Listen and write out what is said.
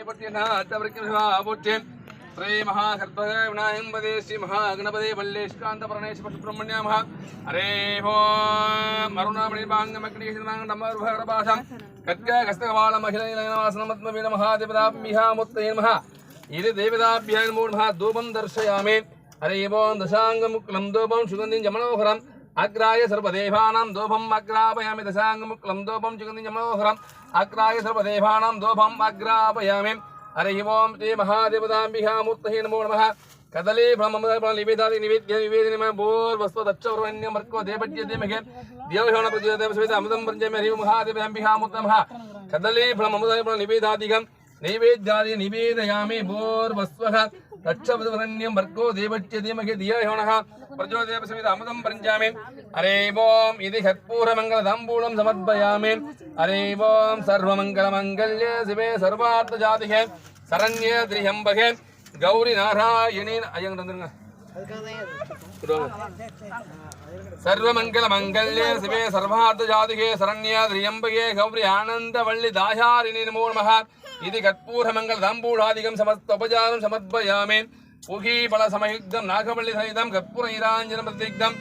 ஆபோற்றேன் ஸ்ரீ மகாசர்பக விநாயகம்பதே ஸ்ரீ மகாகணபதே வல்லேஷ்காந்த பரணேஷ் பசுப்ரமணியா மகா ஹரே ஹோம் மருணாமணிபாங்கமக்னீஷனாங்க நம்மருபகரபாசம் கத்க கஸ்தகபால மகிழவாசனமத்மவீன மகாதிபதாபிமிஹாமுத்தயே மகா இது தேவதாபியான் மூர்மஹா தூபம் தர்சயாமே ஹரே ஓம் தசாங்கமுக்லம் தூபம் சுகந்திம் ஜமனோகரம் अग्राय सर्वदेवानां दोभम् अग्रापयामि दशाङ्गमुक्लं दोभं जुगन्दिजमनोहरम् अग्राय सर्वदेवानां दोभम् अग्रापयामि। हरिः ओं श्री महादेवताम्बिकामूर्तये नमो नमः। कदली ब्रह्मलिपिदादि निवेद्य निवेदनमय भूर्वस्वदक्षवर्ण्यं मर्को देवज्यदेमहे देवशोण प्रचोदेव सविता अमृतं पञ्चमे हरिः महादेवाम्बिकामूर्तमः कदली ब्रह्ममुदय निवेदादिकं नैवेद्यादि निवेदयामि। भूर्वस्वः தட்சவதுவரண்யம் வர்க்கோ தேவட்ய தீமகே தியோயோனக பிரஜோதேவ சமித அமுதம் பரஞ்சாமி. ஹரே ஓம் இது கற்பூரமங்கல தாம்பூலம் சமர்ப்பயாமி. ஹரே ஓம் சர்வமங்கல மங்கல்ய சிவே சர்வார்த்த ஜாதிகே சரண்ய திரியம்பகே கௌரி நாராயணின். ஐயங்க தந்துருங்க சர்வமங்கல ஆனந்த வள்ளி தாயாரிணி நமோ நமகா இது கற்பூரமங்கல் தாம்பூழாதிகம் சமஸ்தோபஜானம் சமர்ப்பயாமே புகீபல சமயுக்தம் நாகவள்ளி சகிதம் கற்பூர இராஞ்சன பிரதிக்தம்.